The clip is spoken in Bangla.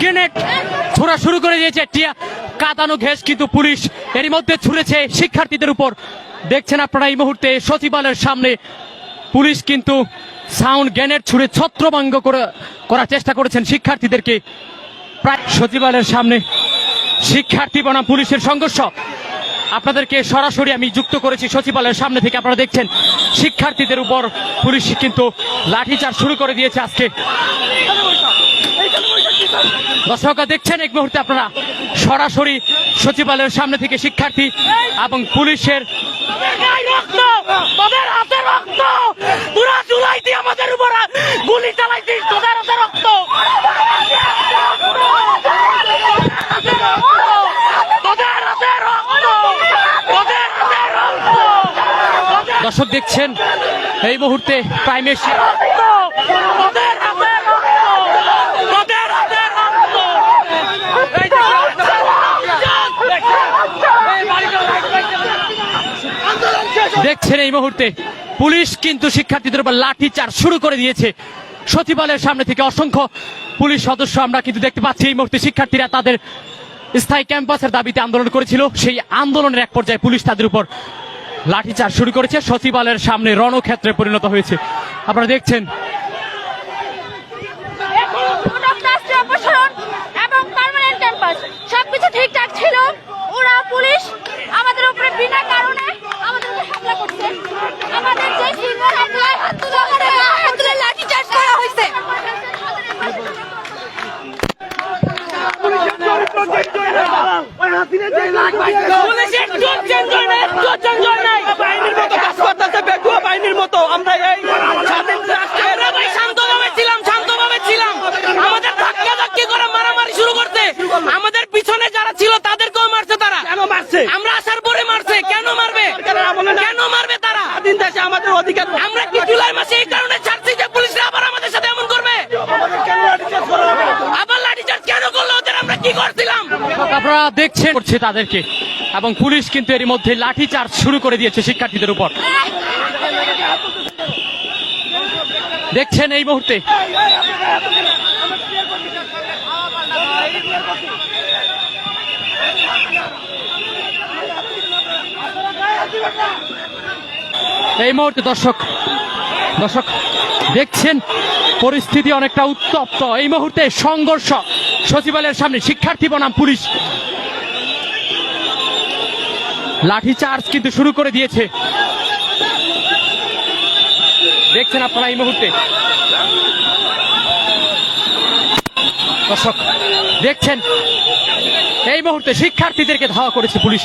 গ্রেনেড ছোড়া শুরু করে দিয়েছে। টিয়া কাদানো ঘেস কিন্তু পুলিশ। এরই মধ্যে ছুড়েছে শিক্ষার্থীদের উপর। দেখছেন আপনারা এই মুহূর্তে সচিবালয়ের সামনে। পুলিশ কিন্তু সাউন্ড গ্রেনেড ছুড়ে ছত্রভঙ্গ করে, করার চেষ্টা করেছেন শিক্ষার্থীদেরকে। প্রায় সচিবালয়ের সামনে শিক্ষার্থী বনাম পুলিশের সংঘর্ষ। আপনাদেরকে সরাসরি আমি যুক্ত করেছি সচিবালয়ের সামনে থেকে, আপনারা দেখছেন। শিক্ষার্থীদের উপর পুলিশ কিন্তু লাঠিচার্জ শুরু করে দিয়েছে আজকে। দর্শকরা দেখছেন এক মুহূর্তে আপনারা সরাসরি সচিবালয়ের সামনে থেকে শিক্ষার্থী এবং পুলিশের আমাদের উপর গুলি চালাইছিস তোদের রক্ত! দর্শক দেখছেন এই মুহূর্তে প্রাইমেশিয়া রক্ত তোদের হাতে রক্ত তোদের হাতে রক্ত এই যে দেখছেন এই মুহূর্তে। পুলিশ কিন্তু শিক্ষার্থীদের উপর লাঠি চার্জ শুরু করে দিয়েছে। সচিবালয়ের সামনে থেকে অসংখ্য পুলিশ সদস্য আমরা কিন্তু দেখতে পাচ্ছি এই মুহূর্তে শিক্ষার্থীরা তাদের স্থায়ী ক্যাম্পাসের দাবিতে আন্দোলন করেছিল। সেই আন্দোলনের এক পর্যায়ে পুলিশ তাদের উপর লাঠিচার্জ শুরু করেছে। সচিবালয়ের সামনে রণক্ষেত্রে পরিণত হয়েছে। আপনারা দেখছেন আমরা আমাদের পিছনে যারা ছিল তাদেরকেও মারছে তারা মারছে আমরা আসার পরে মারছে কেন মারবে কেন মারবে তারা আমাদের অধিকার আমরা কি জুলাই মাসে এই কারণে ছাড়ছি যে পুলিশরা আবার আমাদের সাথে এমন করবে আবার লাঠিচার্জ কেন করল ওদের আমরা কি করছিলাম আপনারা দেখছেন করছে তাদেরকে। এবং পুলিশ কিন্তু এর মধ্যে লাঠি চার্জ শুরু করে দিয়েছে শিক্ষার্থীদের উপর। দেখছেন এই মুহূর্তে? এই মুহূর্তে দর্শক দর্শক, দেখছেন? পরিস্থিতি অনেকটা উত্তপ্ত। এই মুহূর্তে সংঘর্ষ। সচিবালয়ের সামনে শিক্ষার্থী বনাম পুলিশ। লাঠি চার্জ কিন্তু শুরু করে দিয়েছে। দেখছেন আপনারা এই মুহূর্তে? দর্শক, দেখছেন? এই মুহূর্তে শিক্ষার্থীদেরকে ধাওয়া করেছে পুলিশ।